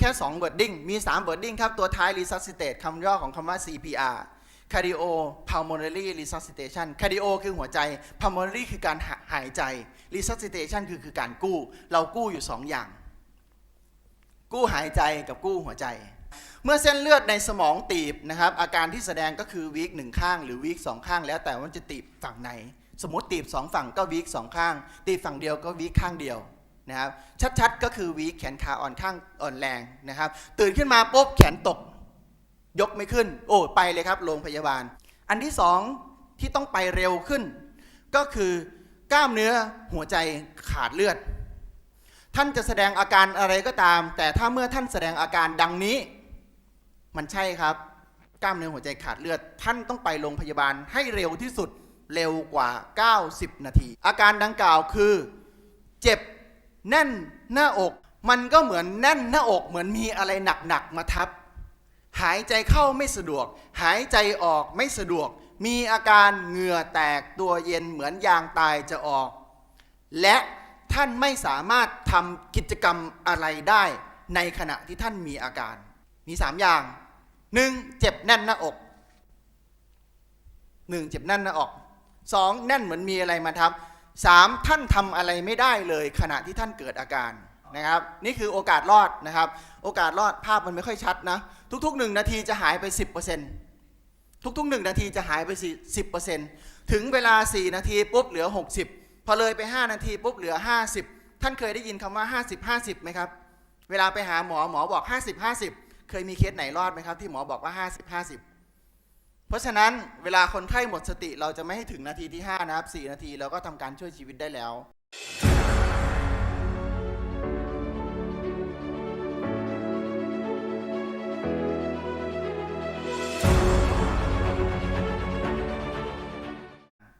แค่2 wording มี 3 wording ครับ ตัวท้าย resuscitate คำย่อของคำว่า CPR cardio pulmonary resuscitation cardio คือหัวใจ pulmonary คือการหายใจ resuscitation คือคือการกู้ เรากู้อยู่ 2 อย่าง กู้หายใจกับกู้หัวใจ เมื่อเส้นเลือดในสมองตีบนะครับ อาการที่แสดงก็คือวีคหนึ่งข้างหรือวีคสองข้าง แล้วแต่ว่าจะตีบฝั่งไหน สมมติตีบสองฝั่งก็วีคสองข้าง ตีบฝั่งเดียวก็วีคข้างเดียว นะครับชัดๆ ก็คือวีแขนขาอ่อนข้างอ่อนแรงนะครับ ตื่นขึ้นมาปุ๊บแขนตก ยกไม่ขึ้น โอ้ไปเลยครับโรงพยาบาล อันที่สองที่ต้องไปเร็วขึ้น ก็คือกล้ามเนื้อหัวใจขาดเลือด ท่านจะแสดงอาการอะไรก็ตาม แต่ถ้าเมื่อท่านแสดงอาการดังนี้ มันใช่ครับ กล้ามเนื้อหัวใจขาดเลือด ท่านต้องไปโรงพยาบาลให้เร็วที่สุดเร็วกว่า 90 นาที อาการดังกล่าวคือ เจ็บ แน่นหน้าอก มันก็เหมือนแน่นหน้าอกเหมือนมีอะไรหนักๆมาทับ หายใจเข้าไม่สะดวก หายใจออกไม่สะดวก มีอาการเหงื่อแตกตัวเย็นเหมือนยางตายจะออก และท่านไม่สามารถทำกิจกรรมอะไรได้ในขณะที่ท่านมีอาการ มี3อย่าง 1. เจ็บแน่นหน้าอก 1. เจ็บแน่นหน้าอก 2. แน่นเหมือนมีอะไรมาทับ 3. ท่านทำอะไรไม่ได้เลยขณะที่ท่านเกิดอาการนะครับ นี่คือโอกาสรอดนะครับ โอกาสรอดภาพมันไม่ค่อยชัดนะ ทุกๆ1นาทีจะหายไป 10%ทุกๆ1นาทีจะหายไป10%ถึงเวลา 4 นาทีปุ๊บเหลือ 60 พอเลยไป 5 นาทีปุ๊บเหลือ 50 ท่านเคยได้ยินคำว่า 50 50ไหมครับ เวลาไปหาหมอหมอบอก 50 50 เคยมีเคสไหนรอดไหมครับที่หมอบอกว่า 50 50 เพราะฉะนั้นเวลาคนไข้หมดสติเราจะไม่ให้ถึงนาทีที่ 5 นะครับ 4 นาทีเราก็ทำการช่วยชีวิตได้แล้ว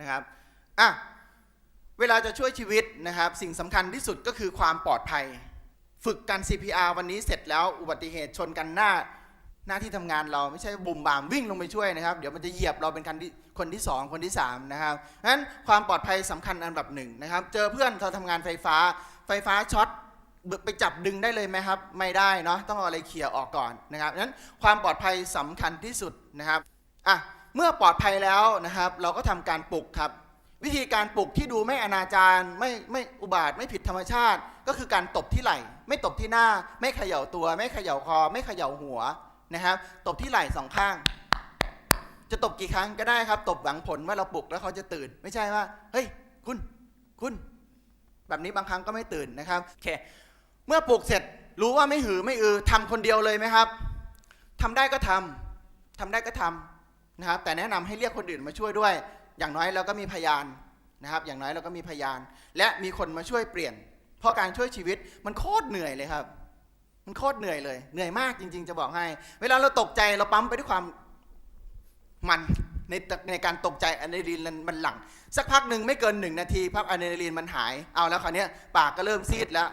นะครับอะเวลาจะช่วยชีวิตนะครับ สิ่งสำคัญที่สุดก็คือความปลอดภัย ฝึกการ CPR วันนี้เสร็จแล้วอุบัติเหตุชนกันหน้า หน้าที่ทำงานเราไม่ใช่บุ่มบามวิ่งลงไปช่วยนะครับ เดี๋ยวมันจะเหยียบเราเป็นคนที่คนที่สองคนที่สามนะครับงั้นความปลอดภัยสำคัญอันดับหนึ่งนะครับ เจอเพื่อนเราทำงานไฟฟ้า ไฟฟ้าช็อตไปจับดึงได้เลยไหมครับ ไม่ได้เนาะต้องเอาอะไรเขี่ยออกก่อนนะครับงั้นความปลอดภัยสำคัญที่สุดนะครับอะเมื่อปลอดภัยแล้วนะครับ เราก็ทำการปลุกครับ วิธีการปลุกที่ดูไม่อนาจารไม่ไม่อุบาทไม่ผิดธรรมชาติ ก็คือการตบที่ไหล่ ไม่ตบที่หน้า ไม่เขย่าตัว ไม่เขย่าคอ ไม่เขย่าหัว นะครับตบที่ไหล่สองข้าง จะตบกี่ครั้งก็ได้ครับ ตบหวังผลว่าเราปลุกแล้วเขาจะตื่น ไม่ใช่ว่า เฮ้ย คุณคุณ แบบนี้บางครั้งก็ไม่ตื่นนะครับโอเคเมื่อปลุกเสร็จรู้ว่าไม่หือไม่อือทำคนเดียวเลยไหมครับทำได้ก็ทำทำได้ก็ทำนะครับ แต่แนะนำให้เรียกคนอื่นมาช่วยด้วย อย่างน้อยเราก็มีพยานนะครับ อย่างน้อยเราก็มีพยาน และมีคนมาช่วยเปลี่ยน เพราะการช่วยชีวิตมันโคตรเหนื่อยเลยครับ มันโคตรเหนื่อยเลย เหนื่อยมากจริง ๆ จะบอกให้ เวลาเราตกใจเราปั๊มไปด้วยความมันในในการตกใจอะดรีนาลีนมันหลั่งสักพักหนึ่งไม่เกินหนึ่งนาทีพักอะดรีนาลีนมันหายเอาแล้วคราวเนี้ยปากก็เริ่มซีดแล้ว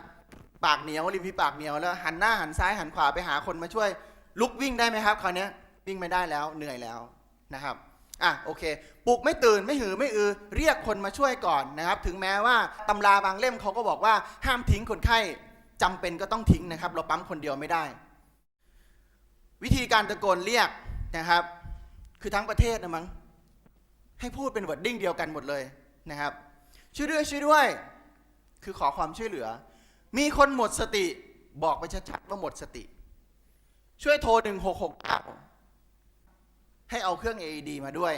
ปากเหนียวริมฝีปากเหนียวแล้วหันหน้าหันซ้ายหันขวาไปหาคนมาช่วย ลุกวิ่งได้ไหมครับคราวเนี้ยวิ่งไม่ได้แล้วเหนื่อยแล้วนะครับอะโอเคปลุกไม่ตื่นไม่หือไม่อือ เรียกคนมาช่วยก่อนนะครับ ถึงแม้ว่าตำราบางเล่มเขาก็บอกว่าห้ามทิ้งคนไข้ จำเป็นก็ต้องทิ้งนะครับ เราปั๊มคนเดียวไม่ได้ วิธีการตะโกนเรียกนะครับ คือทั้งประเทศนะมั้งให้พูดเป็นวอร์ดดิ้งเดียวกันหมดเลยนะครับ ช่วยด้วยช่วยด้วย คือขอความช่วยเหลือ มีคนหมดสติบอกไปชัดๆว่าหมดสติ ช่วยโทร 1669 ให้เอาเครื่อง AED มาด้วย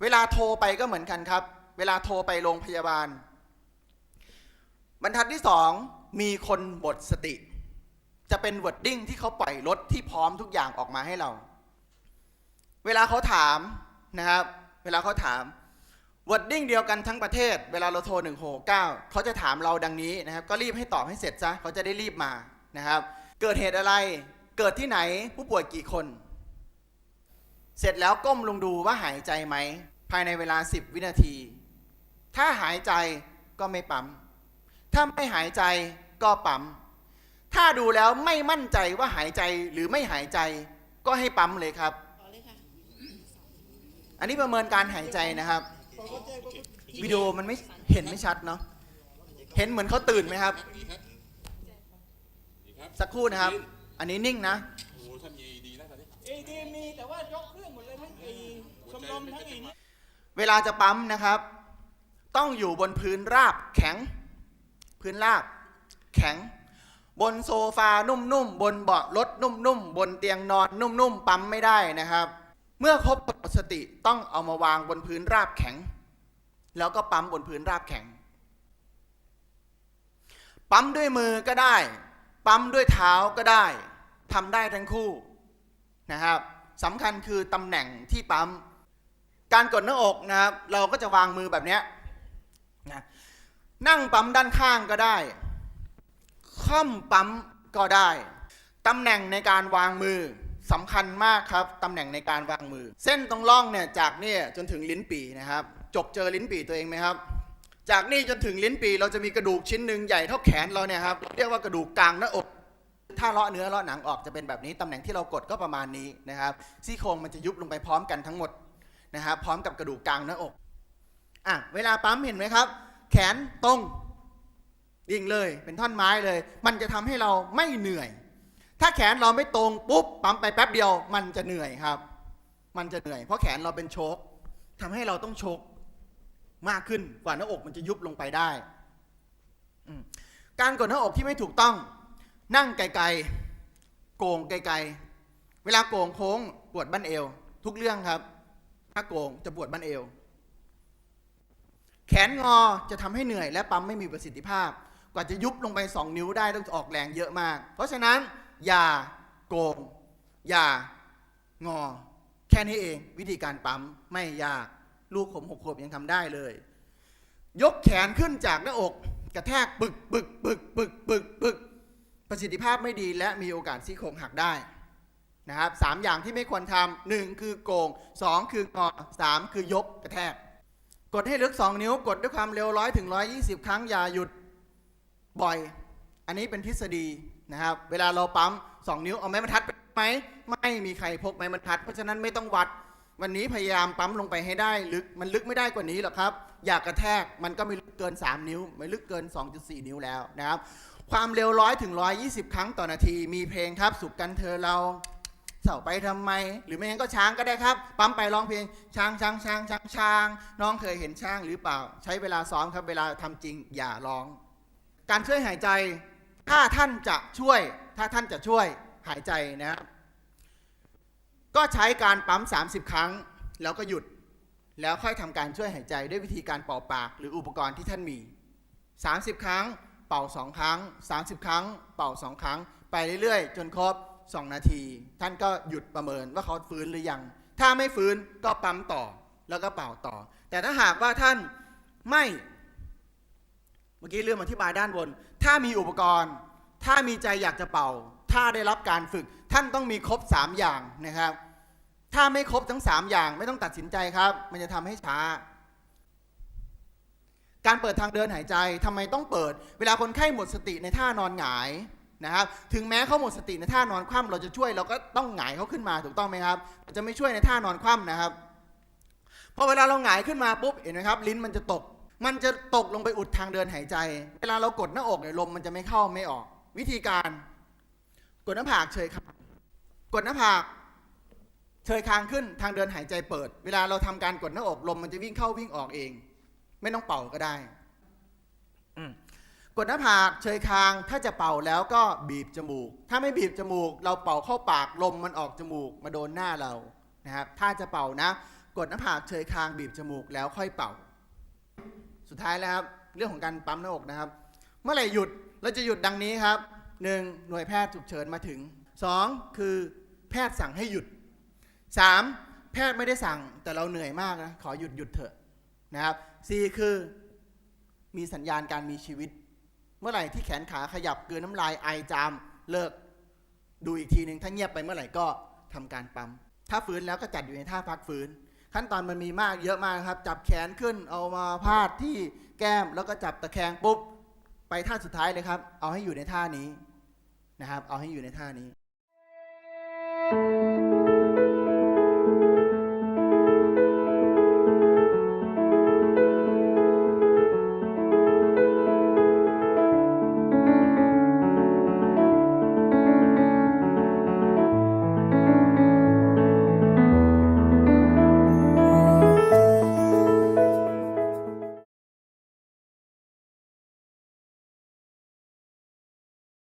เวลาโทรไปก็เหมือนกันครับ เวลาโทรไปโรงพยาบาล บรรทัดที่สองมีคนหมดสติ จะเป็นวอร์ดดิ้งที่เขาปล่อยรถที่พร้อมทุกอย่างออกมาให้เรา เวลาเขาถามนะครับ เวลาเขาถามวอร์ดดิ้งเดียวกันทั้งประเทศ เวลาเราโทร169เขาจะถามเราดังนี้นะครับ ก็รีบให้ตอบให้เสร็จซะเขาจะได้รีบมานะครับ เกิดเหตุอะไรเกิดที่ไหนผู้ป่วยกี่คน เสร็จแล้วก้มลงดูว่าหายใจไหม ภายในเวลา 10 วินาที ถ้าหายใจก็ไม่ปั๊ม ถ้าไม่หายใจก็ปั๊ม ถ้าดูแล้วไม่มั่นใจว่าหายใจหรือไม่หายใจก็ให้ปั๊มเลยครับ อันนี้ประเมินการหายใจนะครับ วิดีโอมันไม่เห็นไม่ชัดเนาะ เห็นเหมือนเขาตื่นไหมครับ สักครู่นะครับ อันนี้นิ่งนะโอ้โหท่านมีดีนะตอนนี้เอทีมีแต่ว่ายกเครื่องหมดเลยทั้งไอ้ชมรมทั้งไอ้นี่เวลาจะปั๊มนะครับ ต้องอยู่บนพื้นราบแข็ง พื้นราบ แข็ง บนโซฟานุ่มๆ บนเบาะรถนุ่มๆ บนเตียงนอนนุ่มๆ ปั๊มไม่ได้นะครับ เมื่อครบกดสติต้องเอามาวางบนพื้นราบแข็ง แล้วก็ปั๊มบนพื้นราบแข็ง ปั๊มด้วยมือก็ได้ ปั๊มด้วยเท้าก็ได้ทำได้ทั้งคู่นะครับสำคัญคือตำแหน่งที่ปั๊ม การกดหน้าอกนะครับ เราก็จะวางมือแบบนี้นะ นั่งปั๊มด้านข้างก็ได้ค่อมปั๊มก็ได้ ตำแหน่งในการวางมือสำคัญมากครับ ตำแหน่งในการวางมือ เส้นตรงร่องเนี่ยจากเนี่ยจนถึงลิ้นปีนะครับจกเจอลิ้นปีตัวเองไหมครับ จากนี่จนถึงลิ้นปีเราจะมีกระดูกชิ้นหนึ่งใหญ่เท่าแขนเราเนี่ยครับ เรียกว่ากระดูกกลางหน้าอก ถ้าเลาะเนื้อเลาะหนังออกจะเป็นแบบนี้ ตำแหน่งที่เรากดก็ประมาณนี้นะครับ ซี่โครงมันจะยุบลงไปพร้อมกันทั้งหมดนะครับ พร้อมกับกระดูกกลางหน้าอก อะ เวลาปั๊มเห็นไหมครับ แขนตรงดิ่งเลยเป็นท่อนไม้เลย มันจะทำให้เราไม่เหนื่อย ถ้าแขนเราไม่ตรงปุ๊บปั๊มไปแป๊บเดียว มันจะเหนื่อยครับ มันจะเหนื่อย เพราะแขนเราเป็นโชคทำให้เราต้องโชกมากขึ้นกว่าหน้าอกมันจะยุบลงไปได้ การกดหน้าอกที่ไม่ถูกต้อง นั่งไกลๆโก่งไกลๆเวลาโก่งโค้งปวดบั้นเอว ทุกเรื่องครับ ถ้าโก่งจะปวดบั้นเอว แขนงอจะทำให้เหนื่อยและปั๊มไม่มีประสิทธิภาพ กว่าจะยุบลงไป 2 นิ้วได้ต้องออกแรงเยอะมาก เพราะฉะนั้นอย่าโกง อย่างอ แค่นี้เอง วิธีการปั๊มไม่ยากลูกผมหกขวบยังทำได้เลย ยกแขนขึ้นจากหน้าอก กระแทกปึกปึกปึกปึกปึกปึกประสิทธิภาพไม่ดีและมีโอกาสซี่โครงหักได้นะครับสามอย่างที่ไม่ควรทำหนึ่งคือโกงสองคืองอสามคือยกกระแทก กดให้ลึก 2 นิ้ว กดด้วยความเร็วร้อยถึงร้อยี่สิบครั้งอย่าหยุดบ่อย อันนี้เป็นทฤษฎีนะครับ เวลาเราปั๊ม 2 นิ้วเอาไม้บรรทัดไปไหมไม่มีใครพกไม้บรรทัด เพราะฉะนั้นไม่ต้องวัด วันนี้พยายามปั๊มลงไปให้ได้ลึกมันลึกไม่ได้กว่านี้หรอกครับ อยากกระแทกมันก็ไม่ลึกเกิน 3 นิ้ว ไม่ลึกเกิน 2.4 นิ้วแล้วนะครับ ความเร็วร้อยถึงร้อยี่สิบครั้งต่อนาที มีเพลงครับสุขกันเธอเรา เสาไปทำไม หรือไม่งั้นก็ช้างก็ได้ครับ ปั๊มไปร้องเพลงช้างช้างช้างช้างช้าง น้องเคยเห็นช้างหรือเปล่า ใช้เวลาซ้อมครับ เวลาทำจริงอย่าร้อง การช่วยหายใจ ถ้าท่านจะช่วย ถ้าท่านจะช่วยหายใจนะครับก็ใช้การปั๊ม 30 ครั้ง แล้วก็หยุด แล้วค่อยทำการช่วยหายใจด้วยวิธีการเป่าปาก หรืออุปกรณ์ที่ท่านมี 30 ครั้ง เป่า 2 ครั้ง 30 ครั้ง เป่า 2 ครั้ง ไปเรื่อยๆ จนครบ 2 นาที ท่านก็หยุดประเมินว่าเขาฟื้นหรือยัง ถ้าไม่ฟื้นก็ปั๊มต่อแล้วก็เป่าต่อ แต่ถ้าหากว่าท่านไม่เมื่อกี้เรื่องอธิบายด้านบน ถ้ามีอุปกรณ์ ถ้ามีใจอยากจะเป่า ถ้าได้รับการฝึก ท่านต้องมีครบ 3 อย่างนะครับ ถ้าไม่ครบทั้ง 3 อย่างไม่ต้องตัดสินใจครับ มันจะทำให้ช้าการเปิดทางเดินหายใจทำไมต้องเปิด เวลาคนไข้หมดสติในท่านอนหงาย นะครับ ถึงแม้เขาหมดสติในท่านอนคว่ำเราจะช่วยเราก็ต้องหงายเขาขึ้นมาถูกต้องไหมครับเราจะไม่ช่วยในท่านอนคว่ำนะครับพอเวลาเราหงายขึ้นมาปุ๊บเห็นไหมครับ ลิ้นมันจะตก มันจะตกลงไปอุดทางเดินหายใจ เวลาเรากดหน้าอกเนี่ยลมมันจะไม่เข้าไม่ออก วิธีการ กดหน้าผากเฉยครับ กดหน้าผากเชยคางขึ้นทางเดินหายใจเปิด เวลาเราทำการกดหน้าอกลมมันจะวิ่งเข้าวิ่งออกเอง ไม่ต้องเป่าก็ได้ อืม กดหน้าผากเชยคางถ้าจะเป่าแล้วก็บีบจมูก ถ้าไม่บีบจมูก เราเป่าเข้าปากลมมันออกจมูกมาโดนหน้าเรานะครับถ้าจะเป่านะ กดหน้าผากเชยคางบีบจมูกแล้วค่อยเป่า สุดท้ายแล้วครับเรื่องของการปั๊มหน้าอกนะครับ เมื่อไหร่หยุดเราจะหยุดดังนี้ครับหนึ่งหน่วยแพทย์ฉุกเฉินมาถึงสองคือแพทย์สั่งให้หยุดสามแพทย์ไม่ได้สั่งแต่เราเหนื่อยมากนะขอหยุดหยุดเถอะนะครับสี่คือมีสัญญาณการมีชีวิต เมื่อไหร่ที่แขนขาขยับเกินน้ำลายไอจามเลิกดูอีกทีหนึ่งถ้าเงียบไปเมื่อไหร่ก็ทำการปั๊ม ถ้าฟื้นแล้วก็จัดอยู่ในท่าพักฟื้น ขั้นตอนมันมีมากเยอะมากครับ จับแขนขึ้นเอามาพาดที่แก้มแล้วก็จับตะแคงปุ๊บไปท่าสุดท้ายเลยครับ เอาให้อยู่ในท่านี้นะครับ เอาให้อยู่ในท่านี้